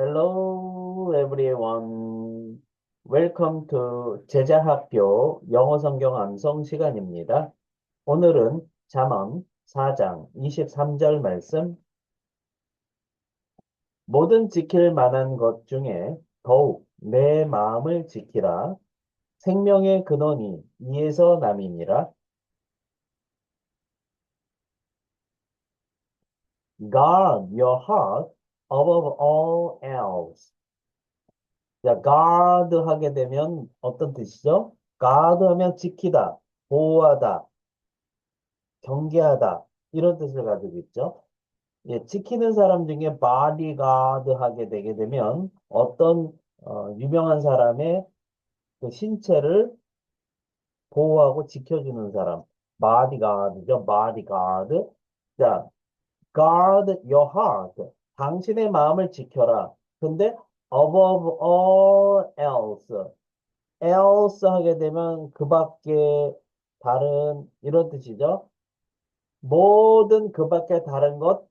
Hello everyone. Welcome to 제자학교 영어 성경 암송 시간입니다. 오늘은 잠언 4장 23절 말씀. 모든 지킬 만한 것 중에 더욱 내 마음을 지키라. 생명의 근원이 이에서 남이니라. Guard your heart above all else. 자, guard 하게 되면 어떤 뜻이죠? guard 하면 지키다, 보호하다, 경계하다 이런 뜻을 가지고 있죠. 예, 지키는 사람 중에 bodyguard 하게 되게 되면 어떤 어, 유명한 사람의 그 신체를 보호하고 지켜주는 사람, bodyguard죠, bodyguard. 자, guard your heart. 당신의 마음을 지켜라. 근데 above all else. else 하게 되면 그 밖에 다른 이런 뜻이죠. 모든 그 밖에 다른 것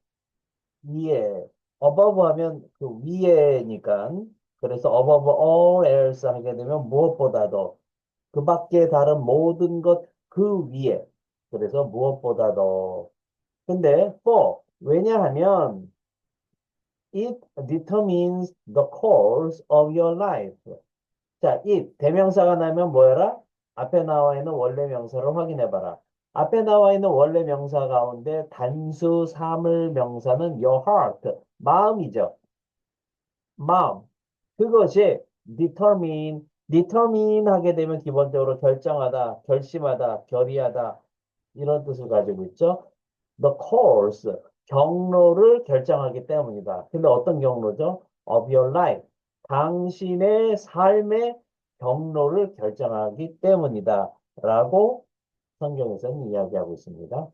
위에 above 하면 그 위에니까 그래서 above all else 하게 되면 무엇보다도 그 밖에 다른 모든 것 그 위에 그래서 무엇보다도 근데 for 왜냐하면 it determines the course of your life. 자, it 대명사가 나면 뭐여라? 앞에 나와 있는 원래 명사를 확인해 봐라. 앞에 나와 있는 원래 명사 가운데 단수 사물 명사는 your heart, 마음이죠. 마음. 그것이 determine, determine 하게 되면 기본적으로 결정하다, 결심하다, 결의하다 이런 뜻을 가지고 있죠. the course, 경로를 결정하기 때문이다. 근데 어떤 경로죠? of your life. 당신의 삶의 경로를 결정하기 때문이다. 라고 성경에서는 이야기하고 있습니다.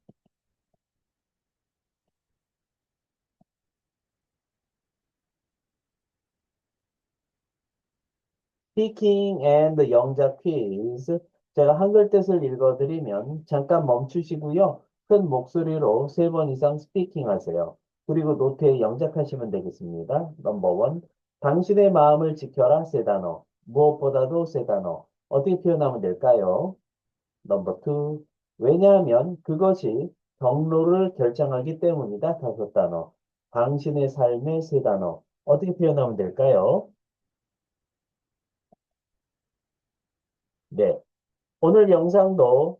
Speaking and 영작 퀴즈. 제가 한글 뜻을 읽어드리면 잠깐 멈추시고요. 큰 목소리로 세 번 이상 스피킹 하세요. 그리고 노트에 영작하시면 되겠습니다. 넘버 원. 당신의 마음을 지켜라 세 단어. 무엇보다도 세 단어. 어떻게 표현하면 될까요? 넘버 투. 왜냐하면 그것이 경로를 결정하기 때문이다. 다섯 단어. 당신의 삶의 세 단어. 어떻게 표현하면 될까요? 네. 오늘 영상도